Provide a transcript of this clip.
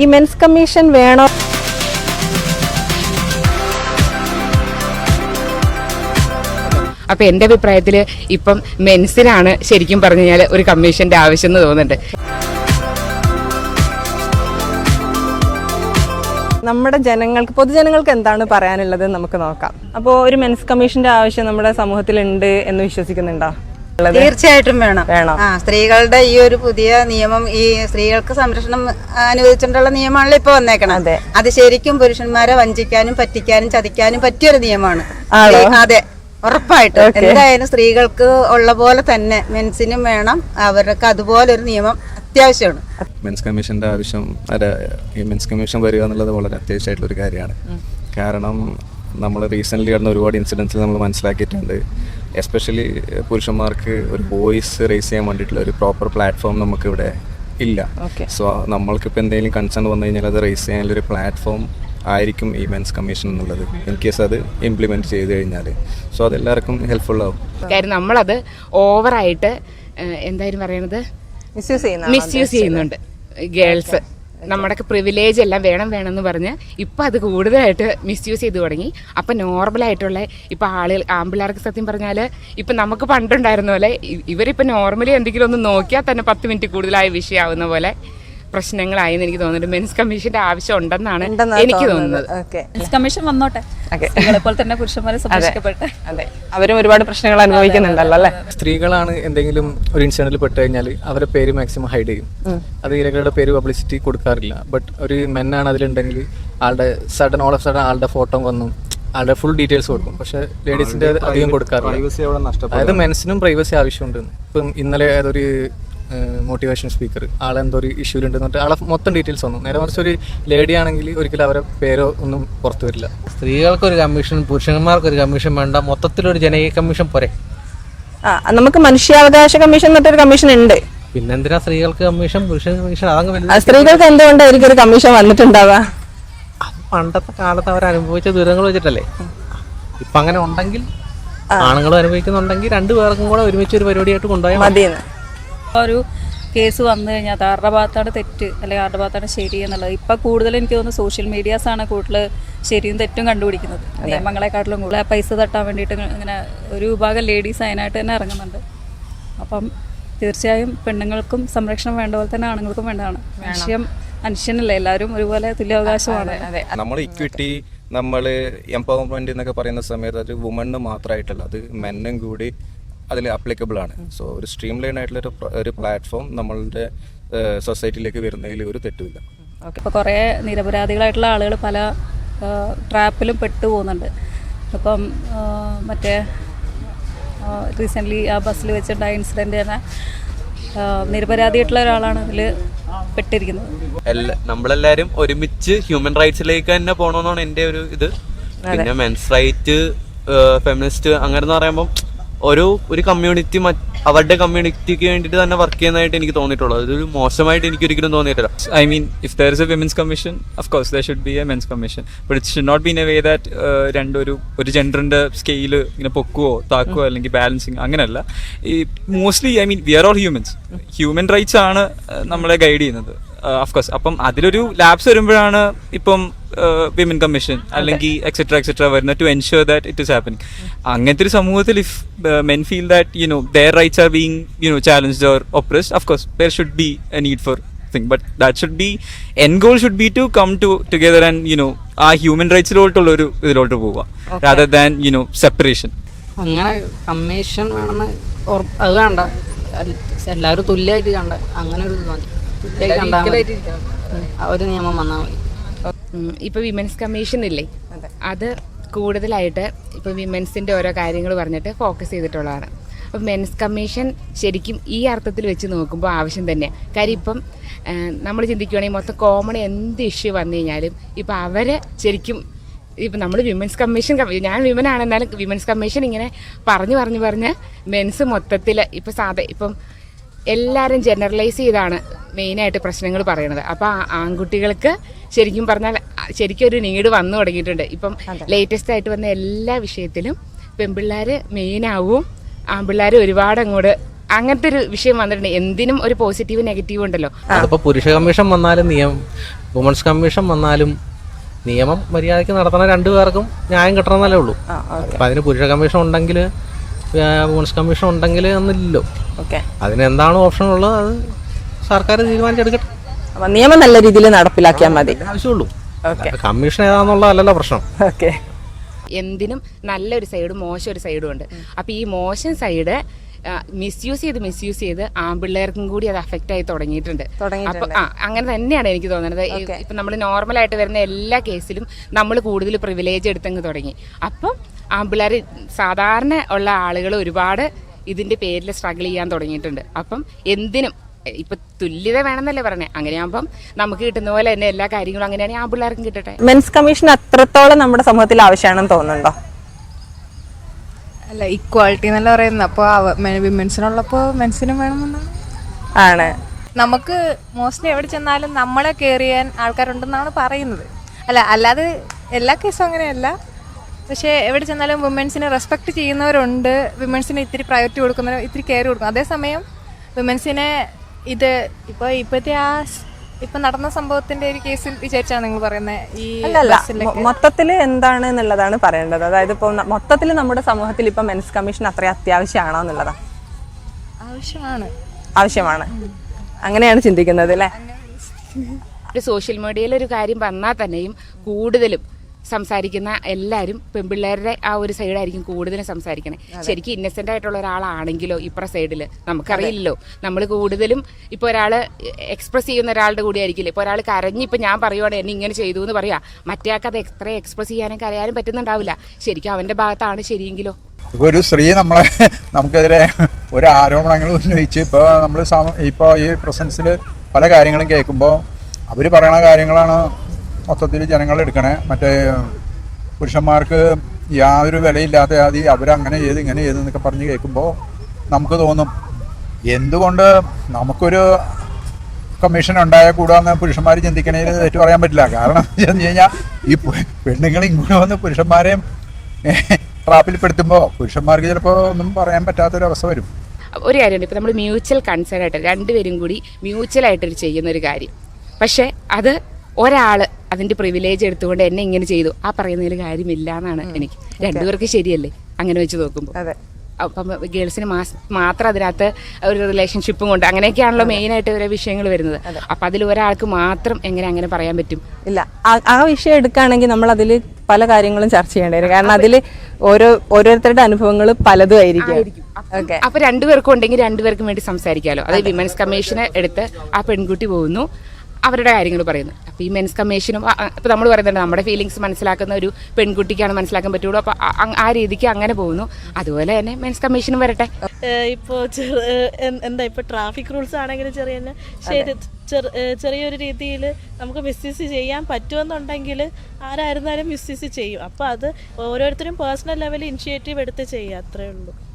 ഈ men's commission വേണോ? അപ്പൊ എന്റെ അഭിപ്രായത്തിൽ ഇപ്പം മെൻസിനാണ് ശരിക്കും പറഞ്ഞു കഴിഞ്ഞാൽ ഒരു കമ്മീഷന്റെ ആവശ്യം എന്ന് തോന്നുന്നുണ്ട്. നമ്മുടെ ജനങ്ങൾക്ക് പൊതുജനങ്ങൾക്ക് എന്താണ് പറയാനുള്ളത് നമുക്ക് നോക്കാം. അപ്പോൾ ഒരു മെൻസ് കമ്മീഷന്റെ ആവശ്യം നമ്മുടെ സമൂഹത്തിൽ ഉണ്ട് എന്ന് വിശ്വസിക്കുന്നുണ്ടോ? തീർച്ചയായിട്ടും വേണം. വേണം. ആ സ്ത്രീകളുടെ ഈ ഒരു പുതിയ നിയമം ഈ സ്ത്രീകൾക്ക് സംരക്ഷണം അനുവദിച്ചിട്ടുള്ള നിയമമാണല്ലോ ഇപ്പൊ വന്നേക്കണം അതെ. അത് ശരിക്കും പുരുഷന്മാരെ വഞ്ചിക്കാനും പറ്റിക്കാനും ചതിക്കാനും പറ്റിയൊരു നിയമമാണ്. അതെ ഉറപ്പായിട്ട്. എന്തായാലും സ്ത്രീകൾക്ക് ഉള്ള പോലെ തന്നെ മെൻസിനും വേണം. അവർക്ക് അതുപോലെ ഒരു നിയമം അത്യാവശ്യമാണ്. മെൻസ് കമ്മീഷന്റെ ആവശ്യം അല്ല ഈ മെൻസ് കമ്മീഷൻ വരിക എന്നുള്ളത് വളരെ അത്യാവശ്യമായിട്ടുള്ള ഒരു കാര്യമാണ്. കാരണം നമ്മൾ റീസെന്റ് നടന്ന ഒരുപാട് ഇൻസിഡൻസിൽ നമ്മൾ മനസ്സിലാക്കിയിട്ടുണ്ട്. എസ്പെഷ്യലി പുരുഷന്മാർക്ക് ഒരു വോയിസ് റേസ് ചെയ്യാൻ വേണ്ടിയിട്ടുള്ള ഒരു പ്രോപ്പർ പ്ലാറ്റ്ഫോം നമുക്ക് ഇവിടെ ഇല്ല സോ സോ നമ്മൾക്കിപ്പോൾ എന്തെങ്കിലും കൺസേൺ വന്നു കഴിഞ്ഞാൽ അത് റേസ് ചെയ്യാനുള്ള ഒരു പ്ലാറ്റ്ഫോം ആയിരിക്കും ഈ മെൻസ് കമ്മീഷൻ എന്നുള്ളത്. ഇൻ കേസ് അത് ഇംപ്ലിമെന്റ് ചെയ്ത് കഴിഞ്ഞാൽ. സോ അതെല്ലാവർക്കും ഹെൽപ്ഫുൾ ആവും. കാര്യം നമ്മളത് ഓവറായിട്ട് എന്തായാലും പറയണത് മിസ്യൂസ് ചെയ്യുന്നുണ്ട്. ഗേൾസ് നമ്മുടെ പ്രിവിലേജ് എല്ലാം വേണം വേണം എന്ന് പറഞ്ഞ് ഇപ്പം അത് കൂടുതലായിട്ട് മിസ്യൂസ് ചെയ്ത് തുടങ്ങി. അപ്പം നോർമലായിട്ടുള്ള ഇപ്പം ആളുകൾ ആമ്പിള്ളേർക്ക് സത്യം പറഞ്ഞാൽ ഇപ്പം നമുക്ക് പണ്ടുണ്ടായിരുന്ന പോലെ ഇവരിപ്പോൾ ഇവരിപ്പം നോർമലി എന്തെങ്കിലും ഒന്ന് നോക്കിയാൽ തന്നെ പത്ത് മിനിറ്റ് കൂടുതലായ വിഷയമാവുന്ന പോലെ പ്രശ്നങ്ങളായി എന്ന് എനിക്ക് തോന്നുന്നുണ്ട്. മെൻസ് കമ്മീഷന്റെ ആവശ്യം ഉണ്ടെന്നാണ് എനിക്ക് തോന്നുന്നത്. മെൻസ് കമ്മീഷൻ വന്നോട്ടെ. തന്നെ പുരുഷന്മാരെ സംരക്ഷിക്കപ്പെട്ടെ അതെ. അവരും ഒരുപാട് പ്രശ്നങ്ങൾ അനുഭവിക്കുന്നുണ്ടല്ലോ അല്ലേ? സ്ത്രീകളാണ് എന്തെങ്കിലും ഒരു ഇൻസിഡന്റിൽ പെട്ട് കഴിഞ്ഞാൽ അവരുടെ പേര് മാക്സിമം ഹൈഡ് ചെയ്യും. അത് ഇരകളുടെ പേര് പബ്ലിസിറ്റി കൊടുക്കാറില്ല. ബട്ട് ഒരു മെന്നാണ് അതിലുണ്ടെങ്കിൽ ആളുടെ സഡൻ ഓൾ ഓഫ് സഡൻ ആളുടെ ഫോട്ടോ വന്നു. ആളുടെ ഫുൾ ഡീറ്റെയിൽസ് കൊടുക്കും. പക്ഷെ ലേഡീസിന്റെ അധികം കൊടുക്കാറില്ല. പ്രൈവസി അവിടെ നഷ്ടപ്പെടും. അതായത് മെൻസിനും പ്രൈവസി ആവശ്യമുണ്ട്. ഇപ്പം ഇന്നലെ ഏതൊരു മോട്ടിവേഷൻ സ്പീക്കർ ആളെന്തോ ഒരു ഇഷ്യൂലുണ്ടെന്ന് പറഞ്ഞിട്ട് ആളെ മൊത്തം ഡീറ്റെയിൽസ് വന്നു. നേരെ മറിച്ച് ഒരു ലേഡി ആണെങ്കിൽ ഒരിക്കലും അവരെ പേരോ ഒന്നും പുറത്തു വരില്ല. സ്ത്രീകൾക്കൊരു കമ്മീഷൻ പുരുഷന്മാർക്കൊരു കമ്മീഷൻ വേണ്ട. മൊത്തത്തിലൊരു ജനകീയ കമ്മീഷൻ പോരെ. ആ നമുക്ക് മനുഷ്യാവകാശ കമ്മീഷൻ എന്നിട്ടൊരു കമ്മീഷൻ ഉണ്ട്. പിന്നെന്തിനാ സ്ത്രീകൾക്ക് കമ്മീഷൻ പുരുഷൻ കമ്മീഷൻ അതങ്ങ് സ്ത്രീകൾക്ക് എന്തുകൊണ്ടായിരിക്കും ഒരു കമ്മീഷൻ വന്നിട്ടുണ്ടാവാ അത് പണ്ടത്തെ കാലത്ത് അവർ അനുഭവിച്ച ദുരിതങ്ങൾ വെച്ചിട്ടല്ലേ? ഇപ്പൊ അങ്ങനെ ഉണ്ടെങ്കിൽ ആണുങ്ങളും അനുഭവിക്കുന്നുണ്ടെങ്കിൽ രണ്ടു പേർക്കും കൂടെ ഒരുമിച്ച് ഒരു പരിപാടിയായിട്ട് കൊണ്ടുപോയാൽ മതി. മതിയെന്ന്. ഒരു കേസ് വന്നു കഴിഞ്ഞാൽ അത് ആരുടെ ഭാഗത്താണ് തെറ്റ് അല്ലെങ്കിൽ ആരുടെ ഭാഗത്താണ് ശരി എന്നുള്ളത്. ഇപ്പം കൂടുതൽ എനിക്ക് തോന്നുന്നു സോഷ്യൽ മീഡിയാസ് ആണ് കൂടുതൽ ശരിയും തെറ്റും കണ്ടുപിടിക്കുന്നത്. നിയമങ്ങളെക്കാട്ടിലും കൂടുതൽ. പൈസ തട്ടാൻ വേണ്ടിയിട്ട് ഇങ്ങനെ ഒരു വിഭാഗം ലേഡീസ് അതിനായിട്ട് തന്നെ ഇറങ്ങുന്നുണ്ട്. അപ്പം തീർച്ചയായും പെണ്ണുങ്ങൾക്കും സംരക്ഷണം വേണ്ട പോലെ തന്നെ ആണുങ്ങൾക്കും വേണ്ടതാണ്. മനുഷ്യം മനുഷ്യനല്ലേ? എല്ലാവരും ഒരുപോലെ തുല്യാവകാശമാണ്. അതെ നമ്മൾ ഇക്വിറ്റി നമ്മൾ എംപവർമെന്റ് എന്നൊക്കെ പറയുന്ന സമയത്ത് അത് വുമണ് മാത്രമായിട്ടല്ല അത് മെന്നും കൂടി അതിൽ അപ്ലിക്കബിൾ ആണ്. സോ ഒരു സ്ട്രീം ലൈൻ ആയിട്ടുള്ള ഒരു ഒരു പ്ലാറ്റ്ഫോം നമ്മളുടെ സൊസൈറ്റിയിലേക്ക് വരുന്നതിൽ ഒരു തെറ്റുമില്ല. ഇപ്പോൾ കുറേ നിരപരാധികളായിട്ടുള്ള ആളുകൾ പല ട്രാപ്പിലും പെട്ടു പോകുന്നുണ്ട്. ഇപ്പം മറ്റേ റീസെന്റ്ലി ആ ബസ്സിൽ വെച്ചിട്ടുണ്ടായ ഇൻസിഡന്റ് തന്നെ നിരപരാധിയായിട്ടുള്ള ഒരാളാണ് അതിൽ പെട്ടിരിക്കുന്നത്. എല്ലാ നമ്മളെല്ലാരും ഒരുമിച്ച് ഹ്യൂമൻ റൈറ്റ്സിലേക്ക് തന്നെ പോകണമെന്നാണ് എന്റെ ഒരു ഇത്. പിന്നെ മെൻസ് റൈറ്റ് ഫെമിനിസ്റ്റ് അങ്ങനെ എന്ന് പറയുമ്പോൾ ഒരു ഒരു കമ്മ്യൂണിറ്റി അവരുടെ കമ്മ്യൂണിറ്റിക്ക് വേണ്ടിയിട്ട് തന്നെ വർക്ക് ചെയ്യുന്നതായിട്ട് എനിക്ക് തോന്നിയിട്ടുള്ളത്. അതൊരു മോശമായിട്ട് എനിക്ക് ഒരിക്കലും തോന്നിയിട്ടില്ല. I mean if there is a women's commission of course there should be a men's commission but it should not be in a way that രണ്ടൊരു ഒരു ജെൻഡറിന്റെ സ്കെയിൽ ഇങ്ങനെ പൊക്കുവോ താക്കുവോ അല്ലെങ്കിൽ ബാലൻസിങ് അങ്ങനെയല്ല. ഈ mostly I mean we are all humans human rights ആണ് uh, നമ്മളെ guide ചെയ്യുന്നത്. Of course അപ്പം അതിലൊരു ലാബ്സ് വരുമ്പോഴാണ് ഇപ്പം വിമൻ കമ്മീഷൻ അല്ലെങ്കിൽ എക്സെട്ര എക്സെട്ര വരുന്നത് to ensure that it is happening അങ്ങനത്തെ ഒരു സമൂഹത്തിൽ if men feel that you know their rights are being you know challenged or oppressed of course there should be a need for thing but that should be an goal should be to come to together and you know ആ human റൈറ്റ്സിലോട്ടുള്ള ഒരു ഇതിലോട്ട് പോവുക. Rather than you know separation അങ്ങനെ commission വേണമെന്ന് അത് വേണ്ട എല്ലാവരും തുല്യമായിട്ട് കണ്ട അങ്ങനെ ഒരു ഇത് മതി ഒരു നിയമം വന്നാൽ മതി. ഇപ്പൊ വിമൻസ് കമ്മീഷൻ ഇല്ലേ? അത്. കൂടുതലായിട്ട് ഇപ്പൊ വിമൻസിന്റെ ഓരോ കാര്യങ്ങൾ പറഞ്ഞിട്ട് ഫോക്കസ് ചെയ്തിട്ടുള്ളതാണ്. അപ്പം മെൻസ് കമ്മീഷൻ ശരിക്കും ഈ അർത്ഥത്തിൽ വെച്ച് നോക്കുമ്പോൾ ആവശ്യം തന്നെയാണ് കാര്യം ഇപ്പം നമ്മൾ ചിന്തിക്കുകയാണെങ്കിൽ മൊത്തം കോമൺ എന്ത് ഇഷ്യൂ വന്നു കഴിഞ്ഞാലും ഇപ്പം അവരെ ശരിക്കും ഇപ്പം നമ്മൾ വിമൻസ് കമ്മീഷൻ കമ്മി- ഞാൻ വിമൻ ആണെന്നാലും വിമൻസ് കമ്മീഷൻ ഇങ്ങനെ പറഞ്ഞു പറഞ്ഞു പറഞ്ഞ് മെൻസ് മൊത്തത്തിൽ ഇപ്പം സാധാ ഇപ്പം എല്ലാവരും ജനറലൈസ് ചെയ്താണ് മെയിനായിട്ട് പ്രശ്നങ്ങൾ പറയണത്. അപ്പോൾ ആൺകുട്ടികൾക്ക് ശരിക്കും പറഞ്ഞാൽ ശരിക്കും ഒരു നീട് വന്നു തുടങ്ങിയിട്ടുണ്ട്. ഇപ്പം ലേറ്റസ്റ്റ് ആയിട്ട് വന്ന എല്ലാ വിഷയത്തിലും പെൺപിള്ളേർ മെയിനാവും ആൺപിള്ളേർ ഒരുപാട് അങ്ങോട്ട് അങ്ങനത്തെ ഒരു വിഷയം വന്നിട്ടുണ്ട്. എന്തിനും ഒരു പോസിറ്റീവ് നെഗറ്റീവ് ഉണ്ടല്ലോ. അതിപ്പോ പുരുഷ കമ്മീഷൻ വന്നാലും നിയമം വുമൺസ് കമ്മീഷൻ വന്നാലും നിയമം മര്യാദയ്ക്ക് നടത്തണ രണ്ടുപേർക്കും ന്യായം കിട്ടണം എന്നല്ലേ ഉള്ളൂ അപ്പൊ അതിന് പുരുഷ കമ്മീഷൻ ഉണ്ടെങ്കിൽ വുമൺസ് കമ്മീഷൻ ഉണ്ടെങ്കിൽ എന്നില്ലല്ലോ ഓക്കെ. അതിന് എന്താണ് ഓപ്ഷൻ ഉള്ളത്? അത് സർക്കാർ തീരുമാനിച്ചെടുക്കട്ടെ അപ്പൊ നിയമം നല്ല രീതിയിൽ നടപ്പിലാക്കിയാൽ മതി. ആവശ്യമുള്ളൂ. ഓക്കെ. കമ്മീഷൻ ഏതാന്നുള്ളതല്ലല്ലോ പ്രശ്നം. ഓക്കെ. എന്തിനും നല്ലൊരു സൈഡും മോശം ഒരു സൈഡും ഉണ്ട്. അപ്പൊ ഈ മോശം സൈഡ് മിസ്യൂസ് ചെയ്ത് മിസ്യൂസ് ചെയ്ത് ആൺപിള്ളേർക്കും കൂടി അത് അഫക്റ്റ് ആയി തുടങ്ങിയിട്ടുണ്ട്. അപ്പൊ ആ അങ്ങനെ തന്നെയാണ് എനിക്ക് തോന്നുന്നത്. ഇപ്പൊ നമ്മൾ നോർമൽ ആയിട്ട് വരുന്ന എല്ലാ കേസിലും നമ്മൾ കൂടുതൽ പ്രിവിലേജ് എടുത്തങ്ങ് തുടങ്ങി. അപ്പം ആൺപിള്ളേർ സാധാരണ ഉള്ള ആളുകൾ ഒരുപാട് ഇതിന്റെ പേരിൽ സ്ട്രഗിൾ ചെയ്യാൻ തുടങ്ങിയിട്ടുണ്ട്. അപ്പം എന്തിനും ഇപ്പൊ തുല്യത വേണമെന്നല്ലേ പറഞ്ഞേ. അങ്ങനെയാകുമ്പം നമുക്ക് കിട്ടുന്ന പോലെ തന്നെ എല്ലാ കാര്യങ്ങളും അങ്ങനെയാണെങ്കിൽ ആമ്പിള്ളേർക്കും കിട്ടട്ടെ. മെൻസ് കമ്മീഷൻ അത്രത്തോളം നമ്മുടെ സമൂഹത്തിൽ ആവശ്യമാണെന്ന് തോന്നുന്നുണ്ടോ? അല്ല ഇക്വാളിറ്റി എന്നല്ല പറയുന്നത്. അപ്പോൾ വിമൻസിനുള്ളപ്പോൾ മെൻസിനും വേണമെന്നാണ്. ആണ്. നമുക്ക് മോസ്റ്റ്ലി എവിടെ ചെന്നാലും നമ്മളെ കയറിയാൻ ആൾക്കാരുണ്ടെന്നാണ് പറയുന്നത്. അല്ല അല്ലാതെ എല്ലാ കേസും അങ്ങനെയല്ല. പക്ഷേ എവിടെ ചെന്നാലും വുമൻസിനെ റെസ്പെക്ട് ചെയ്യുന്നവരുണ്ട്. വിമൻസിന് ഇത്തിരി പ്രയോറിറ്റി കൊടുക്കുന്നവർ ഇത്തിരി കെയർ കൊടുക്കും. അതേസമയം വിമൻസിനെ ഇത് ഇപ്പോൾ ഇപ്പോഴത്തെ ആ ഇപ്പൊ നടന്ന സംഭവത്തിന്റെ ഒരു കേസിൽ വിചാരിച്ചാണ് നിങ്ങൾ പറയുന്നത് ഈ അല്ല മൊത്തത്തിൽ എന്താണ് എന്നുള്ളതാണ് പറയേണ്ടത്. അതായത് ഇപ്പൊ മൊത്തത്തിൽ നമ്മുടെ സമൂഹത്തിൽ ഇപ്പൊ മെൻസ് കമ്മീഷൻ അത്ര അത്യാവശ്യമാണോ എന്നുള്ളതാ? ആവശ്യമാണ്. ആവശ്യമാണ്. അങ്ങനെയാണ് ചിന്തിക്കുന്നത് അല്ലേ? ഒരു സോഷ്യൽ മീഡിയയിൽ ഒരു കാര്യം വന്നാൽ തന്നെയും കൂടുതലും സംസാരിക്കുന്ന എല്ലാവരും പെൺപിള്ളേരുടെ ആ ഒരു സൈഡായിരിക്കും കൂടുതലും സംസാരിക്കണേ. ശരിക്കും ഇന്നസെന്റ് ആയിട്ടുള്ള ഒരാളാണെങ്കിലോ ഇപ്പുറ സൈഡിൽ നമുക്കറിയില്ലല്ലോ. നമ്മൾ കൂടുതലും ഇപ്പോൾ ഒരാൾ എക്സ്പ്രസ് ചെയ്യുന്ന ഒരാളുടെ കൂടെ ആയിരിക്കില്ല? ഇപ്പോൾ ഒരാൾ കരഞ്ഞ് ഇപ്പൊ ഞാൻ പറയുവാണ് എന്നെ ഇങ്ങനെ ചെയ്തു എന്ന് പറയാ. മറ്റേ ആൾക്ക് അത് എത്ര എക്സ്പ്രസ് ചെയ്യാനും കരയാനും പറ്റുന്നുണ്ടാവില്ല. ശരിക്കും അവന്റെ ഭാഗത്താണ് ശരിയെങ്കിലോ? ഇപ്പൊ ഒരു സ്ത്രീ നമ്മളെ നമുക്കെതിരെ ഒരു ആരോപണങ്ങൾ ഉന്നയിച്ച് ഇപ്പോൾ നമ്മൾ ഇപ്പോൾ ഈ പ്രസൻസിൽ പല കാര്യങ്ങളും കേൾക്കുമ്പോൾ അവർ പറയണ കാര്യങ്ങളാണ് മൊത്തത്തിൽ ജനങ്ങൾ എടുക്കണേ. മറ്റേ പുരുഷന്മാർക്ക് യാതൊരു വിലയില്ലാത്ത ആദ്യം അവരങ്ങനെ ചെയ്ത് ഇങ്ങനെ ചെയ്തു എന്നൊക്കെ പറഞ്ഞ് കേൾക്കുമ്പോൾ നമുക്ക് തോന്നും എന്തുകൊണ്ട് നമുക്കൊരു കമ്മീഷൻ ഉണ്ടായ കൂടാന്ന് പുരുഷന്മാർ ചിന്തിക്കണേ തെറ്റ് പറയാൻ പറ്റില്ല. കാരണം എന്ന് കഴിഞ്ഞാൽ ഈ പെണ്ണുങ്ങൾ ഇങ്ങോട്ട് വന്ന് പുരുഷന്മാരെയും ട്രാപ്പിൽപ്പെടുത്തുമ്പോൾ പുരുഷന്മാർക്ക് ചിലപ്പോൾ ഒന്നും പറയാൻ പറ്റാത്തൊരവസ്ഥ വരും. ഒരു കാര്യമുണ്ട്. ഇപ്പം നമ്മൾ മ്യൂച്വൽ കൺസേൺ ആയിട്ട് രണ്ടുപേരും കൂടി മ്യൂച്വൽ ആയിട്ട് ചെയ്യുന്ന ഒരു കാര്യം. പക്ഷേ അത് ഒരാൾ അതിന്റെ പ്രിവിലേജ് എടുത്തുകൊണ്ട് എന്നെ ഇങ്ങനെ ചെയ്തു. ആ പറയുന്നതിൽ കാര്യമില്ല എന്നാണ് എനിക്ക്. രണ്ടുപേർക്ക് ശരിയല്ലേ? അങ്ങനെ വെച്ച് നോക്കുമ്പോൾ അതെ. അപ്പം ഗേൾസിന് മാത്രം അതിനകത്ത് ഒരു റിലേഷൻഷിപ്പും കൊണ്ട് അങ്ങനെയൊക്കെയാണല്ലോ മെയിൻ ആയിട്ട് ഓരോ വിഷയങ്ങൾ വരുന്നത്. അപ്പം അതിൽ ഒരാൾക്ക് മാത്രം എങ്ങനെ അങ്ങനെ പറയാൻ പറ്റും? ഇല്ല. ആ- വിഷയം എടുക്കുകയാണെങ്കിൽ നമ്മൾ അതിൽ പല കാര്യങ്ങളും ചർച്ച ചെയ്യേണ്ടി വരും. കാരണം അതിൽ ഓരോ ഓരോരുത്തരുടെ അനുഭവങ്ങൾ പലതും ആയിരിക്കും. അപ്പൊ രണ്ടുപേർക്കും ഉണ്ടെങ്കിൽ രണ്ടുപേർക്കും വേണ്ടി സംസാരിക്കാമല്ലോ അതായത് വിമൻസ് കമ്മീഷനെ എടുത്ത് ആ പെൺകുട്ടി പോകുന്നു. അവരുടെ കാര്യങ്ങൾ പറയുന്നു. അപ്പൊ ഈ മെൻസ് കമ്മീഷനും ആ- നമ്മൾ പറയുന്നുണ്ട് നമ്മുടെ ഫീലിങ്സ് മനസ്സിലാക്കുന്ന ഒരു പെൺകുട്ടിക്കാണ് മനസ്സിലാക്കാൻ പറ്റുള്ളൂ. അപ്പോൾ ആ- രീതിക്ക് അങ്ങനെ പോകുന്നു. അതുപോലെ തന്നെ മെൻസ് കമ്മീഷനും വരട്ടെ. ഇപ്പോൾ എന്താ ഇപ്പോൾ ട്രാഫിക് റൂൾസ് ആണെങ്കിലും ചെറിയ ശരി ചെറിയൊരു രീതിയിൽ നമുക്ക് മിസ്യൂസ് ചെയ്യാൻ പറ്റുമെന്നുണ്ടെങ്കിൽ ആരായിരുന്നാലും മിസ്യൂസ് ചെയ്യും. അപ്പോൾ അത് ഓരോരുത്തരും പേഴ്സണൽ ലെവലിൽ ഇനിഷ്യേറ്റീവ് എടുത്ത് ചെയ്യുക അത്രേ ഉള്ളൂ.